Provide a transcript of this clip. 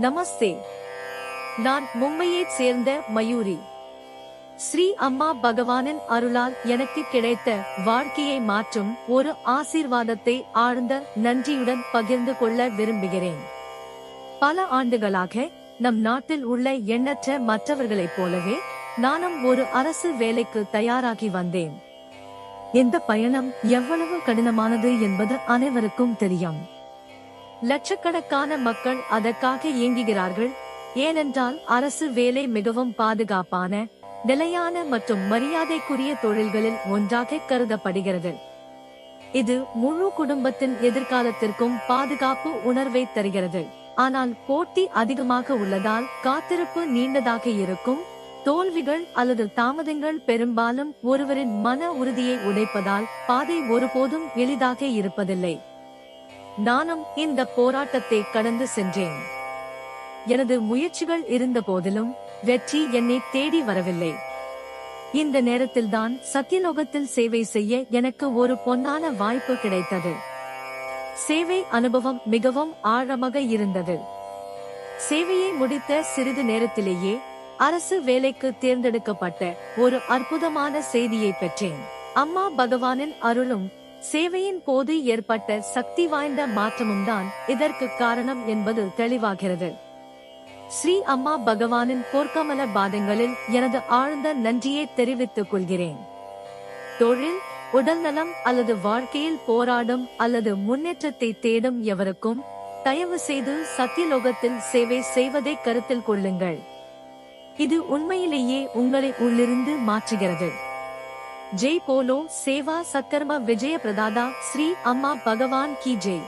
நமஸ்தே. நான் மும்பையைச் சேர்ந்த மயூரி. ஸ்ரீ அம்மா பகவானின் அருளால் எனக்கு கிடைத்த வாழ்க்கையை மாற்றும் ஒரு ஆசீர்வாதத்தை ஆழ்ந்த நன்றியுடன் பகிர்ந்து கொள்ள விரும்புகிறேன். பல ஆண்டுகளாக நம் நாட்டில் உள்ள எண்ணற்ற மற்றவர்களைப் போலவே நானும் ஒரு அரசு வேலைக்கு தயாராகி வந்தேன். இந்த பயணம் எவ்வளவு கடினமானது என்பது அனைவருக்கும் தெரியும். லட்சக்கணக்கான மக்கள் அதற்காக இயங்குகிறார்கள். ஏனென்றால் அரசு வேலை மிகவும் பாதுகாப்பான நிலையான மற்றும் மரியாதைக்குரிய தொழில்களில் ஒன்றாக கருதப்படுகிறது. இது முழு குடும்பத்தின் எதிர்காலத்திற்கும் பாதுகாப்பு உணர்வை தருகிறது. ஆனால் போட்டி அதிகமாக உள்ளதால் காத்திருப்பு நீண்டதாக இருக்கும். தோல்விகள் அல்லது தாமதங்கள் பெரும்பாலும் ஒருவரின் மன உறுதியை உடைப்பதால் பாதை ஒருபோதும் எளிதாக இருப்பதில்லை. நானும் இந்த போராட்டத்தை கடந்து சென்றேன். எனது முயற்சிகள் இருந்த போதிலும் வெற்றி என்னை தேடி வரவில்லை. இந்த நேரத்தில்தான் சத்தியலோகத்தில் சேவை செய்ய எனக்கு ஒரு பொன்னான வாய்ப்பு கிடைத்தது. சேவை அனுபவம் மிகவும் ஆழமாக இருந்தது. சேவையை முடித்த சிறிது நேரத்திலேயே அரசு வேலைக்கு தேர்ந்தெடுக்கப்பட்ட ஒரு அற்புதமான செய்தியை பெற்றேன். அம்மா பகவானின் அருளும் சேவையின் போது ஏற்பட்ட சக்தி வாய்ந்த மாற்றமும் தான் இதற்கு காரணம் என்பது தெளிவாகிறது. ஸ்ரீ அம்மா பகவானின் போர்க்கமல பாதங்களில் எனது ஆழ்ந்த நன்றியை தெரிவித்துக் கொள்கிறேன். தொழில் உடல்நலம் அல்லது வாழ்க்கையில் போராடும் அல்லது முன்னேற்றத்தை தேடும் எவருக்கும் தயவு செய்து சத்தியலோகத்தில் சேவை செய்வதை கருத்தில் கொள்ளுங்கள். இது உண்மையிலேயே உங்களை உள்ளிருந்து மாற்றுகிறது. जय पोलो सेवा सत्कर्म विजय प्रदादा श्री अम्मा भगवान की जय।